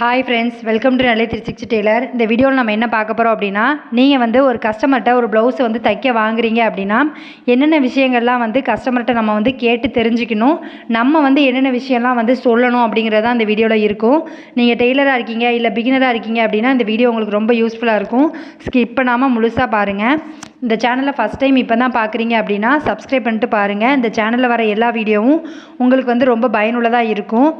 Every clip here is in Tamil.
ஹாய் ஃப்ரெண்ட்ஸ் வெல்கம் டு நல்ல திரு சிக்ஸ்டி டெய்லர் இந்த வீடியோவில் நம்ம என்ன பார்க்க போகிறோம் அப்படின்னா நீங்கள் வந்து ஒரு கஸ்டமர்கிட்ட ஒரு ப்ளவுஸை வந்து தைக்க வாங்குறீங்க அப்படின்னா என்னென்ன விஷயங்கள்லாம் வந்து கஸ்டமர்கிட்ட நம்ம வந்து கேட்டு தெரிஞ்சுக்கணும் நம்ம வந்து என்னென்ன விஷயம்லாம் வந்து சொல்லணும் அப்படிங்கிறதா அந்த இந்த வீடியோவில் இருக்கும். நீங்கள் டெய்லராக இருக்கீங்க இல்லை பிகினராக இருக்கீங்க அப்படின்னா இந்த வீடியோ உங்களுக்கு ரொம்ப யூஸ்ஃபுல்லாக இருக்கும். ஸ்கிப் பண்ணாமல் முழுசாக பாருங்கள் இந்த சேனலை ஃபஸ்ட் டைம் இப்போ தான் பார்க்குறீங்க அப்படின்னா சப்ஸ்கிரைப் பண்ணிட்டு பாருங்கள் இந்த சேனலில் வர எல்லா வீடியோவும் உங்களுக்கு வந்து ரொம்ப பயனுள்ளதாக இருக்கும்.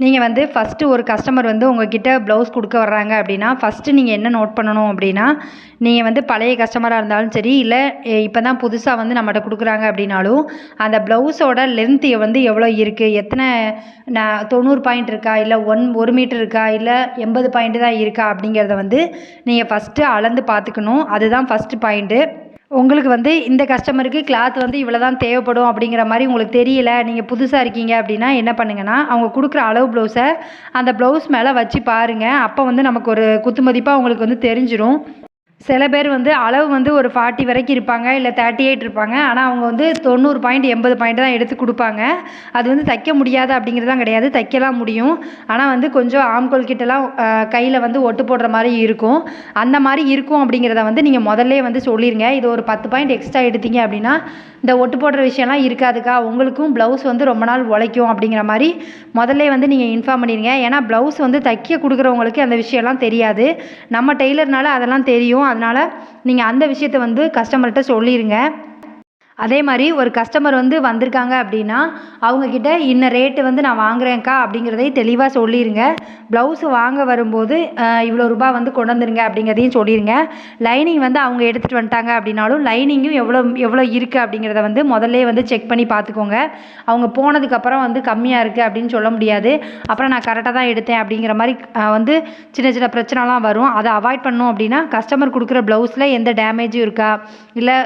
நீங்கள் வந்து ஃபஸ்ட்டு ஒரு கஸ்டமர் வந்து உங்ககிட்ட ப்ளவுஸ் கொடுக்க வர்றாங்க அப்படின்னா ஃபஸ்ட்டு நீங்கள் என்ன நோட் பண்ணணும் அப்படின்னா நீங்கள் வந்து பழைய கஸ்டமராக இருந்தாலும் சரி இல்லை இப்போ தான் புதுசாக வந்து நம்மகிட்ட கொடுக்குறாங்க அப்படின்னாலும் அந்த ப்ளவுஸோட லென்த்து வந்து எவ்வளோ இருக்குது எத்தனை நான் தொண்ணூறு பாயிண்ட் இருக்கா? இல்லை ஒன் ஒரு மீட்டர் இருக்கா? இல்லை எண்பது பாயிண்ட் தான் இருக்கா? அப்படிங்கிறத வந்து நீங்கள் ஃபஸ்ட்டு அளந்து பார்த்துக்கணும். அதுதான் ஃபஸ்ட்டு பாயிண்ட்டு உங்களுக்கு வந்து இந்த கஸ்டமருக்கு கிளாத் வந்து இவ்வளோ தான் தேவைப்படும் அப்படிங்கிற மாதிரி உங்களுக்கு தெரியல நீங்கள் புதுசாக இருக்கீங்க அப்படின்னா என்ன பண்ணுங்கன்னா அவங்க கொடுக்குற அளவு ப்ளவுஸை அந்த ப்ளவுஸ் மேலே வச்சு பாருங்கள் அப்போ வந்து நமக்கு ஒரு குத்து மதிப்பாக உங்களுக்கு வந்து தெரிஞ்சிடும் சில பேர் வந்து அளவு வந்து ஒரு ஃபார்ட்டி வரைக்கும் இருப்பாங்க இல்லை தேர்ட்டி எயிட் இருப்பாங்க. ஆனால் அவங்க வந்து தொண்ணூறு பாயிண்ட் எண்பது பாயிண்ட் தான் எடுத்து கொடுப்பாங்க. அது வந்து தைக்க முடியாது அப்படிங்கிறது தான் கிடையாது. தைக்கலாம் முடியும். ஆனால் வந்து கொஞ்சம் ஆம்கோல் கிட்டலாம் கையில் வந்து ஒட்டு போடுற மாதிரி இருக்கும். அந்த மாதிரி இருக்கும் அப்படிங்கிறத வந்து நீங்கள் முதல்ல வந்து சொல்லிடுங்க இது ஒரு பத்து பாயிண்ட் எக்ஸ்ட்ரா எடுத்தீங்க அப்படின்னா இந்த ஒட்டு போடுற விஷயம்லாம் இருக்காதுக்கா. உங்களுக்கும் ப்ளவுஸ் வந்து ரொம்ப நாள் உழைக்கும் அப்படிங்கிற மாதிரி முதல்ல வந்து நீங்கள் இன்ஃபார்ம் பண்ணிடுங்க ஏன்னா ப்ளவுஸ் வந்து தைக்க கொடுக்குறவங்களுக்கு அந்த விஷயம்லாம் தெரியாது. நம்ம டெய்லர்னால அதெல்லாம் தெரியும். அதனால் நீங்கள் அந்த விஷயத்த வந்து கஸ்டமர்கிட்ட சொல்லிடுங்க அதே மாதிரி ஒரு கஸ்டமர் வந்து வந்திருக்காங்க அப்படின்னா அவங்கக்கிட்ட இன்ன ரேட்டு வந்து நான் வாங்குறேன்க்கா அப்படிங்கிறதையும் தெளிவாக சொல்லிடுங்க ப்ளவுஸு வாங்க வரும்போது இவ்வளோ ரூபா வந்து கொண்டு வந்துருங்க அப்படிங்கிறதையும் சொல்லிடுங்க லைனிங் வந்து அவங்க எடுத்துகிட்டு வந்துட்டாங்க அப்படின்னாலும் லைனிங்கும் எவ்வளோ எவ்வளோ இருக்குது அப்படிங்கிறத வந்து முதல்ல வந்து செக் பண்ணி பார்த்துக்கோங்க. அவங்க போனதுக்கப்புறம் வந்து கம்மியாக இருக்குது அப்படின்னு சொல்ல முடியாது. அப்புறம் நான் கரெக்டாக தான் எடுத்தேன் அப்படிங்கிற மாதிரி வந்து சின்ன சின்ன பிரச்சனைலாம் வரும். அதை அவாய்ட் பண்ணோம் அப்படின்னா கஸ்டமர் கொடுக்குற ப்ளவுஸில் எந்த டேமேஜும் இருக்கா? இல்லை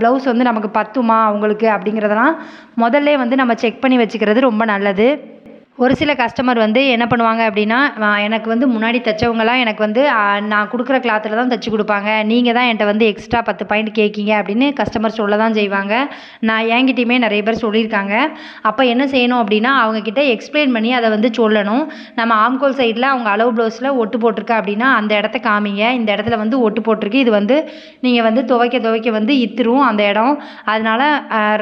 ப்ளவுஸ் வந்து நமக்கு பத்துமா அவங்களுக்கு அப்படிங்கிறதெல்லாம் முதல்ல வந்து நம்ம செக் பண்ணி வச்சுக்கிறது ரொம்ப நல்லது. ஒரு சில கஸ்டமர் வந்து என்ன பண்ணுவாங்க அப்படின்னா எனக்கு வந்து முன்னாடி தைச்சவங்கலாம் எனக்கு வந்து நான் கொடுக்குற கிளாத்தில் தான் தைச்சி கொடுப்பாங்க. நீங்கள் தான் என்கிட்ட வந்து எக்ஸ்ட்ரா பத்து பாயிண்ட் கேட்கீங்க அப்படின்னு கஸ்டமர் சொல்ல தான் செய்வாங்க. நான் என்கிட்டயுமே நிறைய பேர் சொல்லியிருக்காங்க. அப்போ என்ன செய்யணும் அப்படின்னா அவங்கக்கிட்ட எக்ஸ்பிளைன் பண்ணி அதை வந்து சொல்லணும். நம்ம ஆம்கோல் சைடில் அவங்க அளவு ப்ளவுஸில் ஒட்டு போட்டிருக்கா அப்படின்னா அந்த இடத்த காமிங்க. இந்த இடத்துல வந்து ஒட்டு போட்டிருக்கு. இது வந்து நீங்கள் வந்து துவைக்க துவைக்க வந்து இத்துரும் அந்த இடம். அதனால்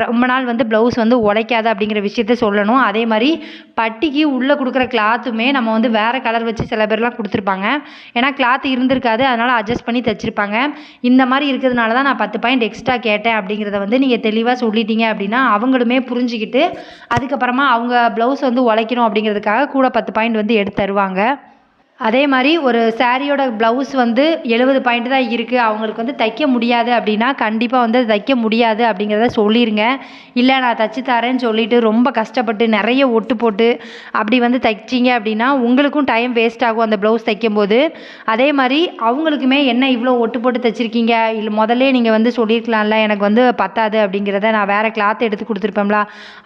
ரொம்ப நாள் வந்து ப்ளவுஸ் வந்து உழைக்காது அப்படிங்கிற விஷயத்த சொல்லணும். அதே மாதிரி பட்டி பட்டிக்கு உள்ளே கொடுக்குற கிளாத்துமே நம்ம வந்து வேறு கலர் வச்சு சில பேர்லாம் கொடுத்துருப்பாங்க. ஏன்னா கிளாத் இருந்திருக்காது அதனால் அட்ஜஸ்ட் பண்ணி தைச்சிருப்பாங்க. இந்த மாதிரி இருக்கிறதுனால தான் நான் பத்து பாயிண்ட் எக்ஸ்ட்ரா கேட்டேன் அப்படிங்கிறத வந்து நீங்கள் தெளிவாக சொல்லிட்டீங்க அப்படின்னா அவங்களுமே புரிஞ்சுக்கிட்டு அதுக்கப்புறமா அவங்க ப்ளவுஸ் வந்து உழைக்கணும் அப்படிங்கிறதுக்காக கூட பத்து பாயிண்ட் வந்து எடுத்து தருவாங்க. அதே மாதிரி ஒரு சாரியோட ப்ளவுஸ் வந்து எழுபது பாயிண்ட் தான் இருக்குது அவங்களுக்கு வந்து தைக்க முடியாது அப்படின்னா கண்டிப்பாக வந்து தைக்க முடியாது அப்படிங்கிறத சொல்லிடுங்க இல்லை நான் தைச்சி தரேன்னு சொல்லிவிட்டு ரொம்ப கஷ்டப்பட்டு நிறைய ஒட்டு போட்டு அப்படி வந்து தைச்சிங்க அப்படின்னா உங்களுக்கும் டைம் வேஸ்ட் ஆகும் அந்த ப்ளவுஸ் தைக்கும்போது. அதே மாதிரி அவங்களுக்குமே என்ன இவ்வளோ ஒட்டு போட்டு தைச்சிருக்கீங்க? இல்லை முதல்ல நீங்கள் வந்து சொல்லியிருக்கலாம்ல எனக்கு வந்து பத்தாது அப்படிங்கிறத நான் வேறு கிளாத் எடுத்து கொடுத்துருப்பேன்ல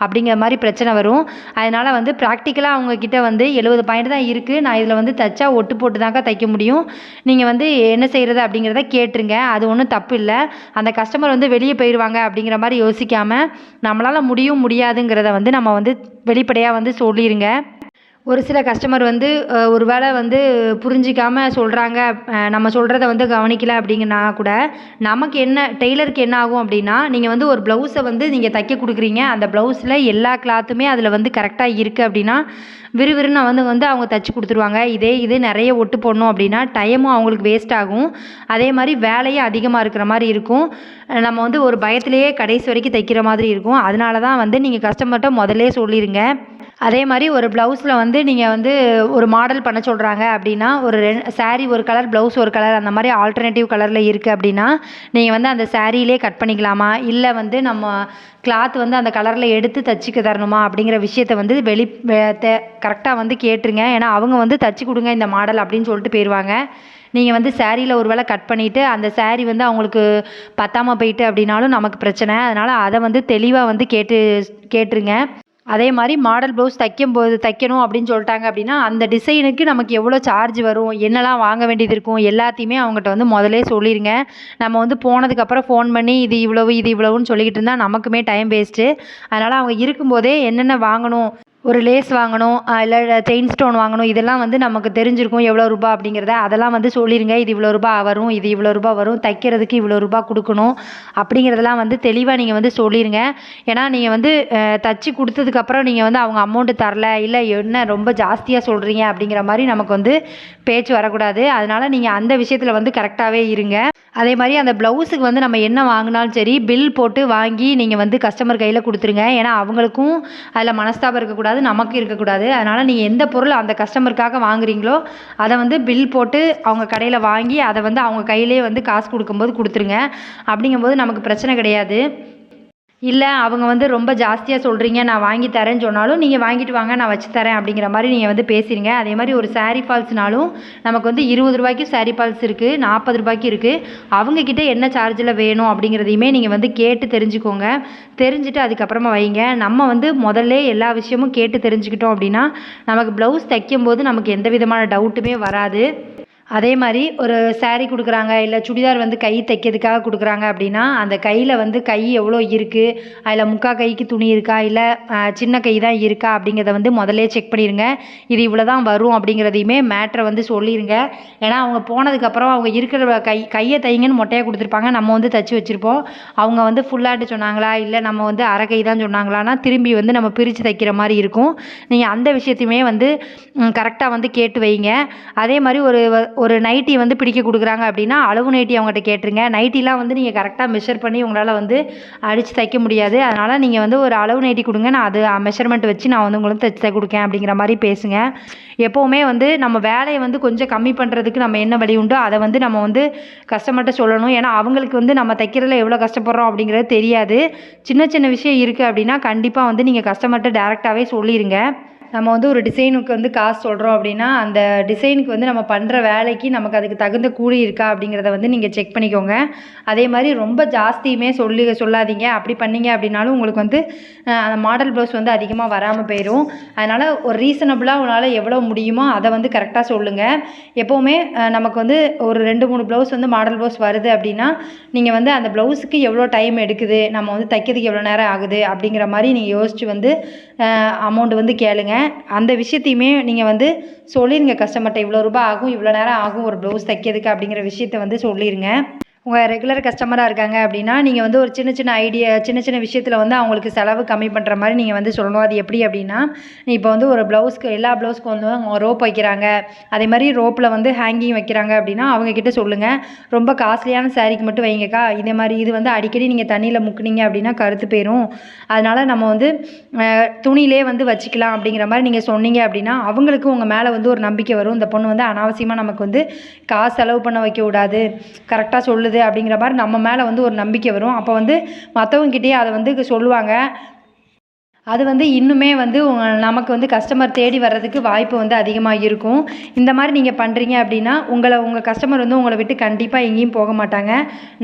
அப்படிங்கிற மாதிரி பிரச்சனை வரும். அதனால் வந்து ப்ராக்டிக்கலாக அவங்கக்கிட்ட வந்து எழுபது பாயிண்ட் தான் இருக்குது நான் இதில் வந்து தைச்சா ஒட்டு போட்டு தாங்க தைக்க முடியும். நீங்கள் வந்து என்ன செய்கிறது அப்படிங்கிறத கேட்டுருங்க. அது ஒன்றும் தப்பு இல்லை. அந்த கஸ்டமர் வந்து வெளியே போயிடுவாங்க அப்படிங்கிற மாதிரி யோசிக்காமல் நம்மளால் முடியும் முடியாதுங்கிறத வந்து நம்ம வந்து வெளிப்படையாக வந்து சொல்லிடுங்க ஒரு சில கஸ்டமர் வந்து ஒரு வேளை வந்து புரிஞ்சிக்காம சொல்கிறாங்க நம்ம சொல்கிறத வந்து கவனிக்கல அப்படிங்கன்னா கூட நமக்கு என்ன டெய்லருக்கு என்ன ஆகும் அப்படின்னா நீங்கள் வந்து ஒரு ப்ளவுஸை வந்து நீங்கள் தைக்க கொடுக்குறீங்க. அந்த ப்ளவுஸில் எல்லா கிளாத்துமே அதில் வந்து கரெக்டாக இருக்குது அப்படின்னா விறுவிறுன்னு வந்து வந்து அவங்க தைச்சி கொடுத்துருவாங்க. இதே இது நிறைய ஒட்டு போடணும் அப்படின்னா டைமும் அவங்களுக்கு வேஸ்ட் ஆகும். அதே மாதிரி வேலையும் அதிகமாக இருக்கிற மாதிரி இருக்கும். நம்ம வந்து ஒரு பயத்திலேயே கடைசி வரைக்கும் தைக்கிற மாதிரி இருக்கும். அதனால தான் வந்து நீங்கள் கஸ்டமர்கிட்ட முதல்லே சொல்லிடுங்க அதே மாதிரி ஒரு ப்ளவுஸில் வந்து நீங்கள் வந்து ஒரு மாடல் பண்ண சொல்கிறாங்க அப்படின்னா ஒரு ரெண் சாரீ ஒரு கலர் ப்ளவுஸ் ஒரு கலர் அந்த மாதிரி ஆல்டர்னேட்டிவ் கலரில் இருக்குது அப்படின்னா நீங்கள் வந்து அந்த சாரியிலே கட் பண்ணிக்கலாமா? இல்லை வந்து நம்ம கிளாத் வந்து அந்த கலரில் எடுத்து தச்சுக்க தரணுமா? அப்படிங்கிற விஷயத்த வந்து வெளி கரெக்டாக வந்து கேட்டுருங்க. ஏன்னா அவங்க வந்து தச்சு கொடுங்க இந்த மாடல் அப்படின்னு சொல்லிட்டு போயிடுவாங்க நீங்கள் வந்து சேரீயில் ஒரு வேளை கட் பண்ணிவிட்டு அந்த சேரீ வந்து அவங்களுக்கு பத்தாமல் போயிட்டு அப்படின்னாலும் நமக்கு பிரச்சனை. அதனால் அதை வந்து தெளிவாக வந்து கேட்டு கேட்டுருங்க. அதே மாதிரி மாடல் ப்ளவுஸ் தைக்கும் போது தைக்கணும் அப்படின்னு சொல்லிட்டாங்க அப்படின்னா அந்த டிசைனுக்கு நமக்கு எவ்வளோ சார்ஜ் வரும் என்னெல்லாம் வாங்க வேண்டியது இருக்கும் எல்லாத்தையுமே அவங்ககிட்ட வந்து முதலே சொல்லிடுங்க நம்ம வந்து போனதுக்கப்புறம் ஃபோன் பண்ணி இது இவ்வளவு இது இவ்வளவுன்னு சொல்லிக்கிட்டு இருந்தால் நமக்குமே டைம் வேஸ்ட்டு அதனால் அவங்க இருக்கும்போதே என்னென்ன வாங்கணும் ஒரு லேஸ் வாங்கணும் இல்லை செயின் ஸ்டோன் வாங்கணும் இதெல்லாம் வந்து நமக்கு தெரிஞ்சிருக்கும் எவ்வளோ ரூபா அப்படிங்கிறத. அதெல்லாம் வந்து சொல்லிடுங்க இது இவ்வளோ ரூபா வரும் இது இவ்வளோ ரூபா வரும் தைக்கிறதுக்கு இவ்வளோ ரூபா கொடுக்கணும் அப்படிங்கிறதெல்லாம் வந்து தெளிவாக நீங்கள் வந்து சொல்லிடுங்க ஏன்னா நீங்கள் வந்து தச்சு கொடுத்ததுக்கப்புறம் நீங்கள் வந்து அவங்க அமௌண்ட்டு தரல இல்லை என்ன ரொம்ப ஜாஸ்தியாக சொல்கிறீங்க அப்படிங்கிற மாதிரி நமக்கு வந்து பேச்சு வரக்கூடாது. அதனால் நீங்கள் அந்த விஷயத்தில் வந்து கரெக்டாகவே இருங்க. அதே மாதிரி அந்த ப்ளவுஸுக்கு வந்து நம்ம என்ன வாங்கினாலும் சரி பில் போட்டு வாங்கி நீங்கள் வந்து கஸ்டமர் கையில் கொடுத்துருங்க. ஏன்னா அவங்களுக்கும் அதில் மனஸ்தாபம் இருக்கக்கூடாது. நமக்கு இருக்கக்கூடாது. அதனால் நீங்கள் எந்த பொருள் அந்த கஸ்டமருக்காக வாங்குறீங்களோ அதை வந்து பில் போட்டு அவங்க கடையில் வாங்கி அதை வந்து அவங்க கையிலே வந்து காசு கொடுக்கும்போது கொடுத்துருங்க. அப்படிங்கும்போது நமக்கு பிரச்சனை கிடையாது. இல்லை அவங்க வந்து ரொம்ப ஜாஸ்தியாக சொல்கிறீங்க நான் வாங்கி தரேன்னு சொன்னாலும் நீங்கள் வாங்கிட்டு வாங்க நான் வச்சு தரேன் அப்படிங்கிற மாதிரி நீங்கள் வந்து பேசிடுங்க அதே மாதிரி ஒரு saree ஃபால்ஸ்னாலும் நமக்கு வந்து இருபது ரூபாய்க்கு saree ஃபால்ஸ் இருக்குது நாற்பது ரூபாய்க்கு இருக்குது அவங்கக்கிட்ட என்ன சார்ஜில் வேணும் அப்படிங்கிறதையுமே நீங்கள் வந்து கேட்டு தெரிஞ்சுக்கோங்க. தெரிஞ்சுட்டு அதுக்கப்புறமா வைங்க. நம்ம வந்து முதல்ல எல்லா விஷயமும் கேட்டு தெரிஞ்சுக்கிட்டோம் அப்படின்னா நமக்கு ப்ளவுஸ் தைக்கும்போது நமக்கு எந்த விதமான டவுட்டுமே வராது. அதே மாதிரி ஒரு சாரீ கொடுக்குறாங்க இல்லை சுடிதார் வந்து கை தைக்கிறதுக்காக கொடுக்குறாங்க அப்படின்னா அந்த கையில் வந்து கை எவ்வளோ இருக்குது அதில் முக்கா கைக்கு துணி இருக்கா இல்லை சின்ன கை தான் இருக்கா அப்படிங்கிறத வந்து முதல்ல செக் பண்ணிடுங்க இது இவ்வளோ தான் வரும் அப்படிங்கிறதையுமே மேட்ரை வந்து சொல்லிடுங்க ஏன்னா அவங்க போனதுக்கப்புறம் அவங்க இருக்கிற கை கையை தைங்கன்னு மொட்டையாக கொடுத்துருப்பாங்க. நம்ம வந்து தச்சு வச்சுருப்போம். அவங்க வந்து ஃபுல்லாகிட்டு சொன்னாங்களா இல்லை நம்ம வந்து அரை கை தான் சொன்னாங்களான்னா திரும்பி வந்து நம்ம பிரித்து தைக்கிற மாதிரி இருக்கும். நீங்கள் அந்த விஷயத்தையுமே வந்து கரெக்டாக வந்து கேட்டு வைங்க. அதே மாதிரி ஒரு ஒரு நைட்டி வந்து பிடிக்க கொடுக்குறாங்க அப்படின்னா அளவு நைட்டி அவங்ககிட்ட கேட்டுருங்க. நைட்டிலாம் வந்து நீங்கள் கரெக்டாக மெஷர் பண்ணி உங்களால் வந்து அடித்து தைக்க முடியாது. அதனால் நீங்கள் வந்து ஒரு அளவு நைட்டி கொடுங்க. நான் அது மெஷர்மெண்ட் வச்சு நான் வந்து உங்களுக்கு தைச்சு கொடுக்கேன் அப்படிங்கிற மாதிரி பேசுங்க. எப்போவுமே வந்து நம்ம வேலையை வந்து கொஞ்சம் கம்மி பண்ணுறதுக்கு நம்ம என்ன வழி உண்டோ அதை வந்து நம்ம வந்து கஸ்டமர்கிட்ட சொல்லணும். ஏன்னா அவங்களுக்கு வந்து நம்ம தைக்கிறதுல எவ்வளோ கஷ்டப்படுறோம் அப்படிங்கிறது தெரியாது. சின்ன சின்ன விஷயம் இருக்குது அப்படின்னா கண்டிப்பாக வந்து நீங்கள் கஸ்டமர்கிட்ட டேரெக்டாகவே சொல்லிடுங்க நம்ம வந்து ஒரு டிசைனுக்கு வந்து காசு சொல்கிறோம் அப்படின்னா அந்த டிசைனுக்கு வந்து நம்ம பண்ணுற வேலைக்கு நமக்கு அதுக்கு தகுந்த கூலி இருக்கா அப்படிங்கிறத வந்து நீங்கள் செக் பண்ணிக்கோங்க. அதே மாதிரி ரொம்ப ஜாஸ்தியுமே சொல்லி சொல்லாதீங்க. அப்படி பண்ணீங்க அப்படின்னாலும் உங்களுக்கு வந்து அந்த மாடல் ப்ளவுஸ் வந்து அதிகமாக வராமல் போயிடும் அதனால் ஒரு ரீசனபிளாக உங்களால் எவ்வளோ முடியுமோ அதை வந்து கரெக்டாக சொல்லுங்கள் எப்போவுமே நமக்கு வந்து ஒரு ரெண்டு மூணு ப்ளவுஸ் வந்து மாடல் ப்ளவுஸ் வருது அப்படின்னா நீங்கள் வந்து அந்த ப்ளவுஸுக்கு எவ்வளோ டைம் எடுக்குது நம்ம வந்து தைக்கிறதுக்கு எவ்வளோ நேரம் ஆகுது அப்படிங்கிற மாதிரி நீங்கள் யோசித்து வந்து அமௌண்ட் வந்து கேளுங்க. அந்த விஷயத்தையுமே நீங்கள் வந்து சொல்லிடுங்க கஸ்டமர்கிட்ட இவ்வளோ ரூபாய் ஆகும் இவ்வளோ நேரம் ஆகும் ஒரு ப்ளவுஸ் தைக்கிறதுக்கு அப்படிங்கிற விஷயத்த வந்து சொல்லிடுங்க உங்கள் ரெகுலர் கஸ்டமராக இருக்காங்க அப்படின்னா நீங்கள் வந்து ஒரு சின்ன சின்ன ஐடியா சின்ன சின்ன விஷயத்தில் வந்து அவங்களுக்கு செலவு கம்மி பண்ணுற மாதிரி நீங்கள் வந்து சொல்லணும். அது எப்படி அப்படின்னா இப்போ வந்து ஒரு ப்ளவுஸ்க்கு எல்லா ப்ளவுஸ்க்கு வந்து அவங்க ரோப் வைக்கிறாங்க. அதே மாதிரி ரோப்பில் வந்து ஹேங்கிங் வைக்கிறாங்க அப்படின்னா அவங்கக்கிட்ட சொல்லுங்கள் ரொம்ப காஸ்ட்லியான சாரீக்கு மட்டும் வைங்கக்கா. இதே மாதிரி இது வந்து அடிக்கடி நீங்கள் தண்ணியில் முக்குனீங்க அப்படின்னா கருத்து போயிடும் அதனால் நம்ம வந்து துணியிலே வந்து வச்சுக்கலாம் அப்படிங்கிற மாதிரி நீங்கள் சொன்னீங்க அப்படின்னா அவங்களுக்கு உங்கள் மேலே வந்து ஒரு நம்பிக்கை வரும். இந்த பொண்ணு வந்து அனாவசியமாக நமக்கு வந்து காசு செலவு பண்ண வைக்க விடாது கரெக்டாக சொல்லுது அப்படிங்கிற மாதிரி நம்ம மேலே வந்து ஒரு நம்பிக்கை வரும். அப்போ வந்து மற்றவங்ககிட்டயே அதை வந்து சொல்லுவாங்க. அது வந்து இன்னுமே வந்து நமக்கு வந்து கஸ்டமர் தேடி வர்றதுக்கு வாய்ப்பு வந்து அதிகமாக இருக்கும். இந்த மாதிரி நீங்கள் பண்ணுறீங்க அப்படின்னா உங்களை உங்கள் கஸ்டமர் வந்து உங்களை விட்டு கண்டிப்பாக எங்கேயும் போக மாட்டாங்க.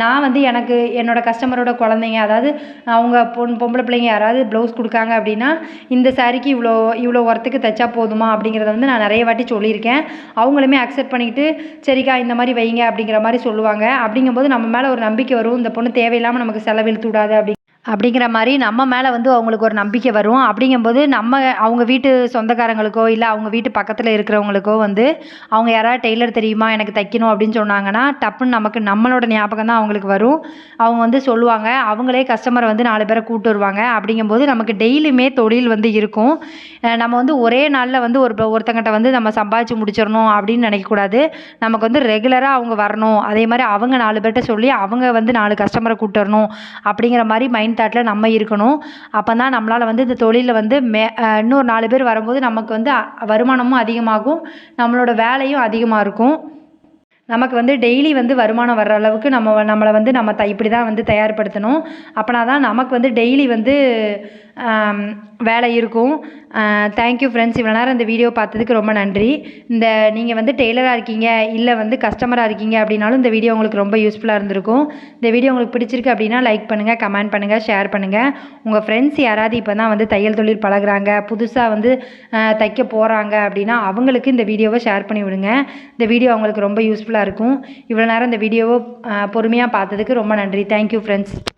நான் வந்து எனக்கு என்னோட கஸ்டமரோட குழந்தைங்க அதாவது அவங்க பொன் பொம்பளை பிள்ளைங்க யாராவது ப்ளவுஸ் கொடுக்காங்க அப்படின்னா இந்த சாரிக்கு இவ்வளோ இவ்வளோ ஒர்த்துக்கு தைச்சா போதுமா அப்படிங்கிறத வந்து நான் நிறைய வாட்டி சொல்லியிருக்கேன். அவங்களுமே அக்செப்ட் பண்ணிக்கிட்டு சரிக்கா இந்த மாதிரி வைங்க அப்படிங்கிற மாதிரி சொல்லுவாங்க. அப்படிங்கும்போது நம்ம மேலே ஒரு நம்பிக்கை வரும். இந்த பொண்ணு தேவையில்லாமல் நமக்கு செலவிழுத்து விடாது அப்படி அப்படிங்கிற மாதிரி நம்ம மேலே வந்து அவங்களுக்கு ஒரு நம்பிக்கை வரும். அப்படிங்கும்போது நம்ம அவங்க வீட்டு சொந்தக்காரங்களுக்கோ இல்லை அவங்க வீட்டு பக்கத்தில் இருக்கிறவங்களுக்கோ வந்து அவங்க யாராவது டெய்லர் தெரியுமா எனக்கு தைக்கணும் அப்படின்னு சொன்னாங்கன்னா டப்புன்னு நமக்கு நம்மளோட ஞாபகம் தான் அவங்களுக்கு வரும். அவங்க வந்து சொல்லுவாங்க அவங்களே கஸ்டமரை வந்து நாலு பேரை கூப்பிட்டு வருவாங்க. அப்படிங்கும்போது நமக்கு டெய்லியுமே தொழில் வந்து இருக்கும். நம்ம வந்து ஒரே நாளில் வந்து ஒரு ஒருத்தங்கிட்ட வந்து நம்ம சம்பாதிச்சு முடிச்சிடணும் அப்படின்னு நினைக்கக்கூடாது. நமக்கு வந்து ரெகுலராக அவங்க வரணும். அதே மாதிரி அவங்க நாலு பேர்கிட்ட சொல்லி அவங்க வந்து நாலு கஸ்டமரை கூப்பிட்டு வரணும். அப்படிங்கிற மாதிரி மைண்ட் தாட்டில் நம்ம இருக்கணும். அப்போ தான் நம்மளால் வந்து இந்த தொழிலில் வந்து மே இன்னொரு நாலு பேர் வரும்போது நமக்கு வந்து அ- வருமானமும் அதிகமாகும். நம்மளோட வேலையும் அதிகமாக இருக்கும். நமக்கு வந்து டெய்லி வந்து வருமானம் வர்ற அளவுக்கு நம்ம நம்மளை வந்து நம்ம த இப்படி தான் வந்து தயார்படுத்தணும். அப்போனா தான் நமக்கு வந்து டெய்லி வந்து வேலை இருக்கும். தேங்க்யூ ஃப்ரெண்ட்ஸ் இவ்வளோ நேரம் இந்த வீடியோ பார்த்ததுக்கு ரொம்ப நன்றி. இந்த நீங்கள் வந்து டெய்லராக இருக்கீங்க இல்லை வந்து கஸ்டமராக இருக்கீங்க அப்படின்னாலும் இந்த வீடியோ உங்களுக்கு ரொம்ப யூஸ்ஃபுல்லாக இருந்திருக்கும். இந்த வீடியோ உங்களுக்கு பிடிச்சிருக்கு அப்படின்னா லைக் பண்ணுங்கள் கமெண்ட் பண்ணுங்கள் ஷேர் பண்ணுங்கள் உங்கள் ஃப்ரெண்ட்ஸ் யாராவது இப்போ தான் வந்து தையல் தொழில் பழகுறாங்க புதுசாக வந்து தைக்க போகிறாங்க அப்படின்னா அவங்களுக்கு இந்த வீடியோவை ஷேர் பண்ணி விடுங்க. இந்த வீடியோ அவங்களுக்கு ரொம்ப யூஸ்ஃபுல்லாக இருக்கும். இவ்வளோ நேரம் இந்த வீடியோவை பொறுமையாக பார்த்ததுக்கு ரொம்ப நன்றி. Thank you friends